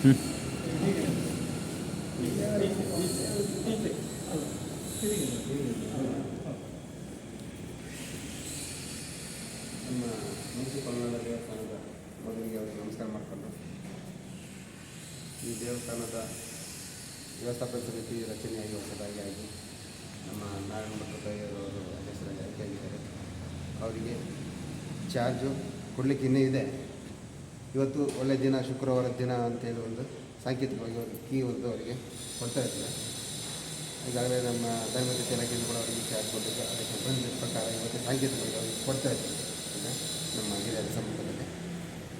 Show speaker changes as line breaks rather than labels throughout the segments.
ನಮ್ಮ ಮುನ್ಸಿಪಲ್ ದೇವಸ್ಥಾನದ ಮೊದಲಿಗೆ ಅವರಿಗೆ ನಮಸ್ಕಾರ ಮಾಡಿಕೊಂಡು ಈ ದೇವಸ್ಥಾನದ ವ್ಯವಸ್ಥಾಪಕ ಸಮಿತಿ ರಚನೆಯಾಗಿ ಹೊಸದಾಗಿ ಆಗಿ ನಮ್ಮ ನಾರಾಯಣ ಭಟ್ಟರವರು ಅಧ್ಯಕ್ಷರಾಗಿ ಆಯ್ಕೆಯಾಗಿದ್ದಾರೆ. ಅವರಿಗೆ ಚಾರ್ಜು ಕೊಡಲಿಕ್ಕೆ ಇದೆ. ಇವತ್ತು ಒಳ್ಳೆಯ ದಿನ, ಶುಕ್ರವಾರ ದಿನ ಅಂತೇಳಿ ಒಂದು ಸಾಂಕೇತಿಕವಾಗಿ ಒಂದು ಕೀ ಒಂದು ಅವರಿಗೆ ಕೊಡ್ತಾ ಇದ್ದಾರೆ. ಈಗಾಗಲೇ ನಮ್ಮ ಧರ್ಮದ ಇಲಾಖೆಯಿಂದ ಕೂಡ ಅವರಿಗೆ ಕೊಟ್ಟಿದ್ದು ಅದಕ್ಕೆ ಬಂದ ಪ್ರಕಾರ ಇವತ್ತು ಸಾಂಕೇತಿಕವಾಗಿ ಅವರಿಗೆ ಕೊಡ್ತಾ ಇದ್ದಾರೆ. ನಮ್ಮ ಹಿರಿಯರ ಸಂಬಂಧದಲ್ಲಿ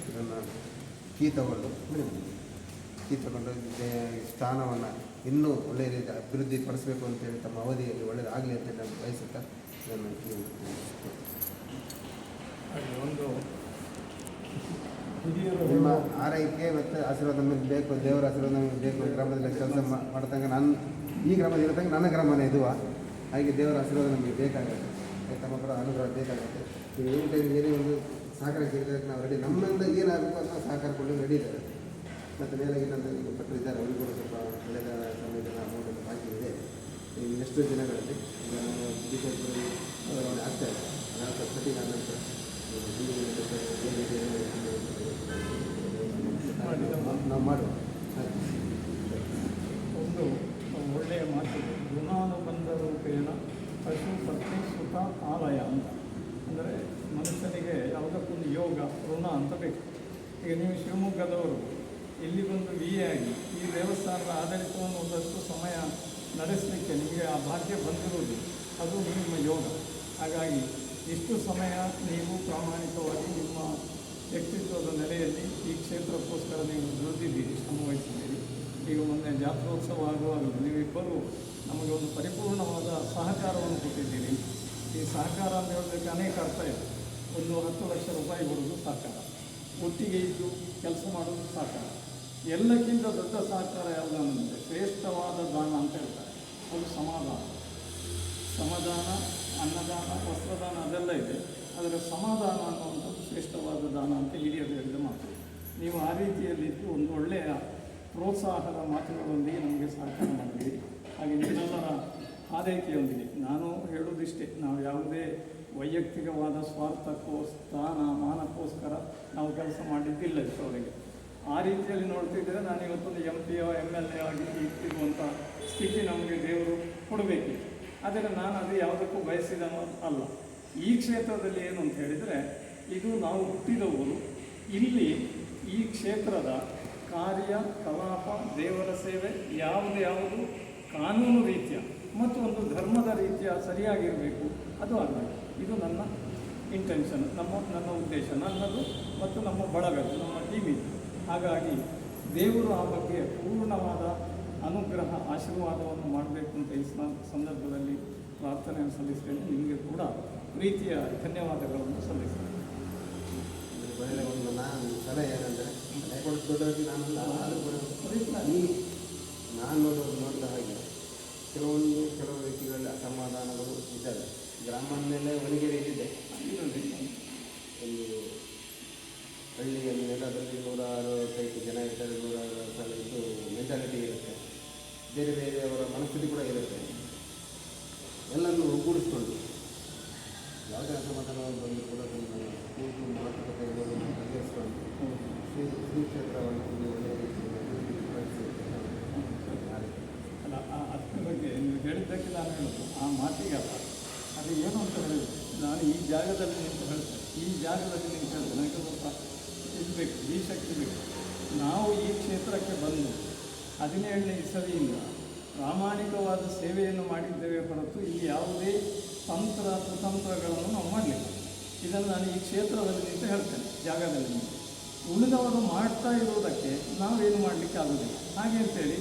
ಇದನ್ನು ಕೀ ತಗೊಂಡು ಕೀ ತಗೊಂಡು ಸ್ಥಾನವನ್ನು ಇನ್ನೂ ಒಳ್ಳೆಯ ರೀತಿ ಅಭಿವೃದ್ಧಿ ಪಡಿಸಬೇಕು ಅಂತೇಳಿ ತಮ್ಮ ಅವಧಿಯಲ್ಲಿ ಒಳ್ಳೆಯದಾಗಲಿ ಅಂತೇಳಿ ನಾನು ಬಯಸುತ್ತಾ ಇದನ್ನು
ಒಂದು
ನಿಮ್ಮ ಆರೈಕೆ ಮತ್ತು ಆಶೀರ್ವಾದ ನಮಗೆ ಬೇಕು, ದೇವರ ಆಶೀರ್ವಾದ ನಮಗೆ ಬೇಕು ಗ್ರಾಮದಲ್ಲಿ ಕೆಲಸ ಮಾಡ್ತಂಗೆ ನಾನು, ಈ ಗ್ರಾಮದಲ್ಲಿ ಇರತಂಗೆ ನನ್ನ ಗ್ರಾಮನೇ ಇದುವ. ಹಾಗೆ ದೇವರ ಆಶೀರ್ವಾದ ನಮಗೆ ಬೇಕಾಗುತ್ತೆ. ತಮ್ಮ ಕೂಡ ಅನುಗ್ರಹ ಬೇಕಾಗುತ್ತೆ. ನೀವು ಏನು ಟೈಮ್ ಏನೇ ಒಂದು ಸಹಕಾರ ಕೇಳಿದ್ರೆ ನಾವು ರೆಡಿ ನಮ್ಮಿಂದ ಏನಾಗಬೇಕು ಅಂತ ಸಹಕಾರ ಕೊಡಲು ರೆಡಿ ಇದ್ದಾರೆ. ಮತ್ತು ಮೇಲಾಗಿ ನನ್ನ ಪಟ್ಟರು ಇದ್ದಾರೆ. ಅವರಿಗೂ ಕೂಡ ಸ್ವಲ್ಪ ಕಳೆದ ಸಮಯದಲ್ಲಿ ಅಮೌಂಟ್ ಬಾಕಿ ಇದೆ. ಎಷ್ಟು ದಿನಗಳಲ್ಲಿ ಆಗ್ತಾ ಇದೆ ಅನಂತರ ಕಠಿಣ ನಂತರ ನಾವು ಮಾಡುವ
ಒಂದು ಒಳ್ಳೆಯ ಮಾತು ಗುಣಾನುಬಂಧ ರೂಪೇಣ ಪಶು ಪತ್ನಿ ಸುತ ಆಲಯ ಅಂತ ಅಂದರೆ ಮನುಷ್ಯನಿಗೆ ಯಾವುದಕ್ಕೊಂದು ಯೋಗ ಋಣ ಅಂತ ಬೇಕು ಈಗ ನೀವು ಶಿವಮೊಗ್ಗದವರು ಇಲ್ಲಿ ಬಂದು ವಿ ಆಗಿ ಈ ದೇವಸ್ಥಾನದ ಆಡಳಿತವನ್ನು ಒಂದಷ್ಟು ಸಮಯ ನಡೆಸಲಿಕ್ಕೆ ನಿಮಗೆ ಆ ಭಾಗ್ಯ ಬಂದಿರುವುದು ಅದು ನಿಮ್ಮ ಯೋಗ ಹಾಗಾಗಿ ಇಷ್ಟು ಸಮಯ ನೀವು ಪ್ರಾಮಾಣಿಕವಾಗಿ ನಿಮ್ಮ ವ್ಯಕ್ತಿತ್ವದ ನೆಲೆಯಲ್ಲಿ ಈ ಕ್ಷೇತ್ರಕ್ಕೋಸ್ಕರ ನೀವು ದುಡಿದಿದ್ದೀರಿ, ಶ್ರಮವಹಿಸಿದ್ದೀರಿ. ಈಗ ಮೊನ್ನೆ ಜಾತ್ರೋತ್ಸವ ಆಗುವಾಗ ನೀವಿಬ್ಬರು ನಮಗೆ ಒಂದು ಪರಿಪೂರ್ಣವಾದ ಸಹಕಾರವನ್ನು ಕೊಟ್ಟಿದ್ದೀರಿ. ಈ ಸಹಕಾರ ಅಂತ ಹೇಳೋದಕ್ಕೆ ಅನೇಕ ಅರ್ಥ ಇದೆ. ಒಂದು ಹತ್ತು ಲಕ್ಷ ರೂಪಾಯಿ ಕೊಡೋದು ಸಹಕಾರ. ಒಟ್ಟಿಗೆ ಇದ್ದು ಕೆಲಸ ಮಾಡೋದು ಸಹಕಾರ. ಎಲ್ಲಕ್ಕಿಂತ ದೊಡ್ಡ ಸಹಕಾರ ಯಾವುದು ಅಂದರೆ ಶ್ರೇಷ್ಠವಾದ ದಾನ ಅಂತ ಹೇಳ್ತಾರೆ. ಅದು ಸಮಾಧಾನ. ಸಮಾಧಾನ, ಅನ್ನದಾನ, ವಸ್ತ್ರದಾನ ಅದೆಲ್ಲ ಇದೆ. ಆದರೆ ಸಮಾಧಾನ ಅನ್ನುವಂಥದ್ದು ಶ್ರೇಷ್ಠವಾದ ದಾನ ಅಂತ ಹಿರಿಯರು ಹೇಳಿದ ಮಾತು ನೀವು ಆ ರೀತಿಯಲ್ಲಿದ್ದು ಒಂದು ಒಳ್ಳೆಯ ಪ್ರೋತ್ಸಾಹದ ಮಾತುಗಳೊಂದಿಗೆ ನಮಗೆ ಸಹಕಾರ ಮಾಡಿದ್ದೀರಿ. ಹಾಗೆ ನಿಮ್ಮೆಲ್ಲರ ಆರೈಕೆಯೊಂದಿಗೆ ನಾನು ಹೇಳುವುದಿಷ್ಟೇ, ನಾವು ಯಾವುದೇ ವೈಯಕ್ತಿಕವಾದ ಸ್ವಾರ್ಥಕ್ಕೋ ಸ್ಥಾನ ಮಾನಕ್ಕೋಸ್ಕರ ನಾವು ಕೆಲಸ ಮಾಡಿದ್ದಿಲ್ಲ ಇಷ್ಟವರೆಗೆ ಆ ರೀತಿಯಲ್ಲಿ ನೋಡ್ತಿದ್ದರೆ ನಾನು ಇವತ್ತೊಂದು M P M L A ಆಗಿ ಇಟ್ಟಿರುವಂಥ ಸ್ಥಿತಿ ನಮಗೆ ದೇವರು ಕೊಡಬೇಕಿತ್ತು. ಆದರೆ ನಾನು ಅದು ಯಾವುದಕ್ಕೂ ಬಯಸಿದ ಅಲ್ಲ. ಈ ಕ್ಷೇತ್ರದಲ್ಲಿ ಏನು ಅಂತ ಹೇಳಿದರೆ ಇದು ನಾವು ಹುಟ್ಟಿದವರು ಇಲ್ಲಿ ಈ ಕ್ಷೇತ್ರದ ಕಾರ್ಯ, ಕಲಾಪ, ದೇವರ ಸೇವೆ ಯಾವುದು ಯಾವುದು ಕಾನೂನು ರೀತಿಯ ಮತ್ತು ಒಂದು ಧರ್ಮದ ರೀತಿಯ ಸರಿಯಾಗಿರಬೇಕು, ಅದು ಆಗಬೇಕು ಇದು ನನ್ನ ಇಂಟೆನ್ಷನ್ ನಮ್ಮ, ನನ್ನ ಉದ್ದೇಶ, ನನ್ನದು ಮತ್ತು ನಮ್ಮ ಬಳಗದು, ನಮ್ಮ ಟೀಮಿದು ಹಾಗಾಗಿ ದೇವರು ಆ ಬಗ್ಗೆ ಪೂರ್ಣವಾದ ಅನುಗ್ರಹ, ಆಶೀರ್ವಾದವನ್ನು ಮಾಡಬೇಕು ಅಂತ ಈ ಸಂದರ್ಭದಲ್ಲಿ ಪ್ರಾರ್ಥನೆಯನ್ನು ಸಲ್ಲಿಸ್ತೇನೆ. ನಿಮಗೆ ಕೂಡ ಪ್ರೀತಿಯ ಧನ್ಯವಾದಗಳನ್ನು ಸಲ್ಲಿಸ್ತೇನೆ.
ಕೊನೆಗೆ ಒಂದು ನಾನು ಸಲಹೆ ಏನಂದರೆ ದಯಕೊಟ್ಟು ದೊಡ್ಡದಾಗಿ ನಾನು ಈ ನಾನು ನೋಡೋದು ನೋಡಿದ ಹಾಗೆ ಕೆಲವೊಂದು ಕೆಲವು ವ್ಯಕ್ತಿಗಳಲ್ಲಿ ಅಸಮಾಧಾನಗಳು ಇದ್ದಾವೆ. ಗ್ರಾಮದಲ್ಲೇ
ಇದ್ದಿದೆ.
ಒಂದು ಹಳ್ಳಿಯಲ್ಲಿ ನೆಲದಲ್ಲಿ ನೂರಾರು ಟೈಪ್ ಜನ ಇದ್ದಾರೆ ನೂರಾರು ಸಲ ಇದು ಮೆಂಟಾಲಿಟಿ ಇರುತ್ತೆ. ಬೇರೆ ಬೇರೆಯವರ ಮನಸ್ಥಿತಿ ಕೂಡ ಇರುತ್ತೆ. ಎಲ್ಲರನ್ನು ಒಗ್ಗೂಡಿಸ್ಕೊಂಡು ಯಾವುದೇ ಅಸಮಾಧಾನವನ್ನು ಬಂದರೂ ಕೂಡ ಅದನ್ನು ಕೂತು ಮಾತುಕತೆ ಇರೋದನ್ನು ಬಗೆಹರಿಸ್ಕೊಂಡು ಶ್ರೀ ಶ್ರೀ ಕ್ಷೇತ್ರವನ್ನು ಒಂದು ಒಳ್ಳೆಯ.
ಅಲ್ಲ ಬಗ್ಗೆ ನೀವು ಹೇಳಿದ್ದಕ್ಕೆ ನಾನು ಹೇಳೋದು, ಆ ಮಾತಿಗಲ್ಲ ಅದು ಏನು ಅಂತ ಹೇಳಿದ್ರು ನಾನು ಈ ಜಾಗದಲ್ಲಿ ನಿಂತು ಹೇಳ್ತೇನೆ. ಈ ಜಾಗದಲ್ಲಿ ನಿಂತು ಹೇಳ್ತೇನೆ. ನನಗೆ ಸ್ವಲ್ಪ ಇರಬೇಕು ಈ ಶಕ್ತಿ ಬೇಕು. ನಾವು ಈ ಕ್ಷೇತ್ರಕ್ಕೆ ಬಂದು ಹದಿನೇಳನೇ ಇಸವಿಯಿಂದ ಪ್ರಾಮಾಣಿಕವಾದ ಸೇವೆಯನ್ನು ಮಾಡಿದ್ದೇವೆ ಹೊರತು ಇಲ್ಲಿ ಯಾವುದೇ ತಂತ್ರ, ಕುತಂತ್ರಗಳನ್ನು ನಾವು ಮಾಡಲಿಲ್ಲ. ಇದನ್ನು ನಾನು ಈ ಕ್ಷೇತ್ರದಲ್ಲಿ ನಿಂತು ಹೇಳ್ತೇನೆ, ಜಾಗದಲ್ಲಿ ನಿಂತು. ಉಳಿದವರು ಮಾಡ್ತಾ ಇರುವುದಕ್ಕೆ ನಾವೇನು ಮಾಡಲಿಕ್ಕೆ ಆಗೋದಿಲ್ಲ. ಹಾಗೆ ಅಂತೇಳಿ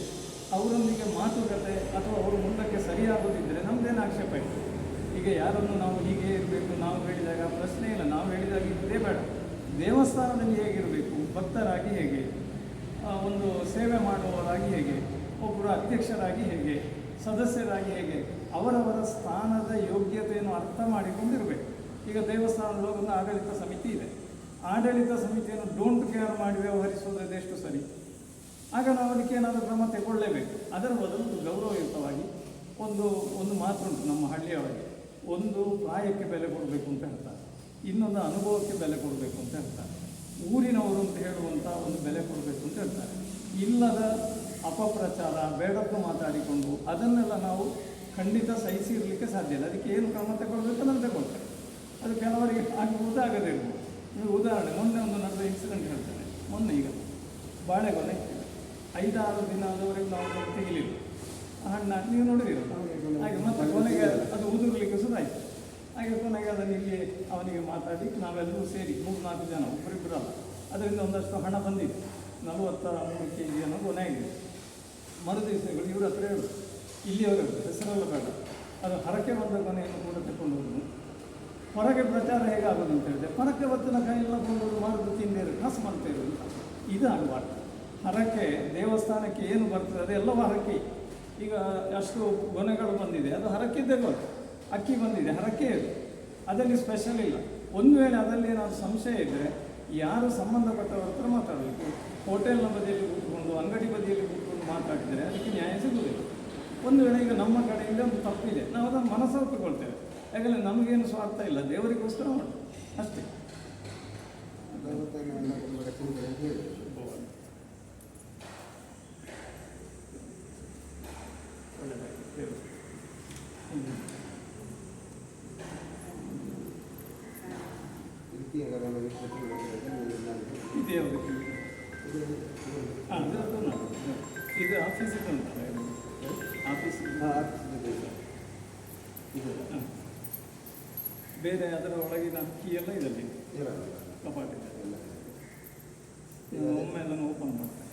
ಅವರೊಂದಿಗೆ ಮಾತುಕತೆ ಅಥವಾ ಅವರು ಮುಂದಕ್ಕೆ ಸರಿಯಾಗೋದಿದ್ದರೆ ನಮ್ಮದೇನು ಆಕ್ಷೇಪ ಇಲ್ಲ. ಈಗ ಯಾರನ್ನು ನಾವು ಹೀಗೆ ಇರಬೇಕು, ನಾವು ಹೇಳಿದಾಗ ಪ್ರಶ್ನೆ ಇಲ್ಲ, ನಾವು ಹೇಳಿದಾಗ ಇದ್ದೇ ಬೇಡ. ದೇವಸ್ಥಾನದಲ್ಲಿ ಹೇಗಿರಬೇಕು, ಭಕ್ತರಾಗಿ ಹೇಗೆ? ಒಂದು ಸೇವೆ ಮಾಡುವವರಾಗಿ ಹೇಗೆ? ಒಬ್ಬರು ಅಧ್ಯಕ್ಷರಾಗಿ ಹೇಗೆ? ಸದಸ್ಯರಾಗಿ ಹೇಗೆ? ಅವರವರ ಸ್ಥಾನದ ಯೋಗ್ಯತೆಯನ್ನು ಅರ್ಥ ಮಾಡಿಕೊಂಡಿರಬೇಕು. ಈಗ ದೇವಸ್ಥಾನದ ಒಂದು ಆಡಳಿತ ಸಮಿತಿ ಇದೆ. ಆಡಳಿತ ಸಮಿತಿಯನ್ನು ಡೋಂಟ್ ಕೇರ್ ಮಾಡಿ ವ್ಯವಹರಿಸುವುದು ಅದೆಷ್ಟು ಸರಿ? ಆಗ ನಾವು ಅದಕ್ಕೆ ಏನಾದರೂ ಕ್ರಮ ತಗೊಳ್ಳೇಬೇಕು. ಅದರ ಬದಲು ಗೌರವಯುತವಾಗಿ ಒಂದು ಒಂದು ಮಾತುಂಟು ನಮ್ಮ ಹಳ್ಳಿಯವರಿಗೆ. ಒಂದು ಪ್ರಾಯಕ್ಕೆ ಬೆಲೆ ಕೊಡಬೇಕು ಅಂತ ಹೇಳ್ತಾರೆ ಇನ್ನೊಂದು ಅನುಭವಕ್ಕೆ ಬೆಲೆ ಕೊಡಬೇಕು ಅಂತ ಹೇಳ್ತಾರೆ ಊರಿನವರು ಅಂತ ಹೇಳುವಂಥ ಒಂದು ಬೆಲೆ ಕೊಡಬೇಕು ಅಂತ ಹೇಳ್ತಾರೆ ಇಲ್ಲದ ಅಪಪ್ರಚಾರ ಬೇಡಪ್ಪ ಮಾತಾಡಿಕೊಂಡು ಅದನ್ನೆಲ್ಲ ನಾವು ಖಂಡಿತ ಸಹಿಸಿ ಇರಲಿಕ್ಕೆ ಸಾಧ್ಯ ಇಲ್ಲ. ಅದಕ್ಕೆ ಏನು ಕ್ರಮ ತಗೊಳ್ಬೇಕು ನಾನು ತಗೊಳ್ತಾರೆ. ಅದು ಕೆಲವರಿಗೆ ಆಗಬಹುದು? ಆಗದೇ ಇರ್ಬೋದು ನೀವು ಉದಾಹರಣೆ, ಮೊನ್ನೆ ಒಂದು ನಡೆದ ಇನ್ಸಿಡೆಂಟ್ ಹೇಳ್ತೇನೆ. ಮೊನ್ನೆ ಈಗ ಬಾಳೆಗೊನೆ ಐದಾರು ದಿನ ಆದವರೆಗೆ ನಾವು ತೆಗಿಲಿಲ್ಲ. ಹಣ್ಣ ನೀವು ನೋಡಿದಿರ ಹಾಗೆ ಮತ್ತೆ ಕೊನೆಗೆ ಅದು ಉದುರ್ಲಿಕ್ಕೆ ಶುರುವಾಯಿತು ಹಾಗೆ ಕೊನೆಗೆ ಅದನ್ನು ಇಲ್ಲಿ ಅವನಿಗೆ ಮಾತಾಡಿ, ನಾವೆಲ್ಲರೂ ಸೇರಿ ಮೂರು ನಾಲ್ಕು ಜನ ಒಬ್ಬರಿಬ್ಬರಲ್ಲ ಅದರಿಂದ ಒಂದಷ್ಟು ಹಣ ಬಂದಿದೆ. ನಲವತ್ತ ಮೂರು ಕೆ ಜಿ ಅನ್ನೋ ಕೊನೆ ಆಗಿದೆ. ಮರುದಿವಸಗಳು ಇವರ ಹತ್ರ ಹೇಳು. ಇಲ್ಲಿಯವರು ಹೆಸರೆಲ್ಲ ಬೇಡ. ಅದು ಹರಕೆ ಬಂದ ಕೊನೆಯನ್ನು ಕೂಡ ತಗೊಂಡು ಹೊರಗೆ ಪ್ರಚಾರ ಹೇಗಾಗೋದು ಅಂತ ಹೇಳಿದೆ ಹೊರಕ್ಕೆ ಹೊತ್ತಿನ ಕೈಯೆಲ್ಲ ಕೊಂಡು ಮಾರುದು ತಿಂದೇರು ಕಾಸು ಮಾಡ್ತೇವೆ ಅಂತ. ಇದು ಆಗಬಾರ್ದು ಹರಕೆ ದೇವಸ್ಥಾನಕ್ಕೆ ಏನು ಬರ್ತದೆ ಅದೆಲ್ಲವೂ ಹರಕೆ. ಈಗ ಅಷ್ಟು ಗೊನೆಗಳು ಬಂದಿದೆ, ಅದು ಹರಕಿದ್ದೇ ಗೊತ್ತು. ಅಕ್ಕಿ ಬಂದಿದೆ, ಹರಕೆ ಇದೆ ಅದರಲ್ಲಿ ಸ್ಪೆಷಲ್ ಇಲ್ಲ. ಒಂದು ವೇಳೆ ಅದರಲ್ಲಿ ಏನಾದರೂ ಸಂಶಯ ಇದ್ದರೆ ಯಾರು ಸಂಬಂಧಪಟ್ಟವ್ರ ಹತ್ರ ಮಾತಾಡಬೇಕು. ಹೋಟೆಲ್ನ ಬದಿಯಲ್ಲಿ ಕೂತ್ಕೊಂಡು, ಅಂಗಡಿ ಬದಿಯಲ್ಲಿ ಕೂತ್ಕೊಂಡು ಮಾತಾಡಿದರೆ ಅದಕ್ಕೆ ನ್ಯಾಯ ಸಿಗುವುದಿಲ್ಲ. ಒಂದು ವೇಳೆ ಈಗ ನಮ್ಮ ಕಡೆಯಿಂದ ಒಂದು ತಪ್ಪಿದೆ, ನಾವು ಅದನ್ನು ಮನಸ್ಸು ಒಪ್ಪಿಕೊಳ್ತೇವೆ. ಯಾಕಂದರೆ ನಮಗೇನು ಸ್ವಾರ್ಥ ಇಲ್ಲ ದೇವರಿಗೋಸ್ಕರ ಮಾಡು ಅಷ್ಟೇ ಇದು ಆಫೀಸಿಗೆ ಉಂಟಲ್ಲ ಇದು? ಆಫೀಸಿಗೆ
ಇದು
ಹಾಂ. ಬೇರೆ ಅದರ ಒಳಗಿನ ಕೀ ಎಲ್ಲ ಇದರಲ್ಲಿ
ಇರಲ್ಲ
ಕಪಾಟಿದೆ
ಎಲ್ಲ
ನೀವು ಒಮ್ಮೆ ಅದನ್ನು ಓಪನ್ ಮಾಡ್ತೇನೆ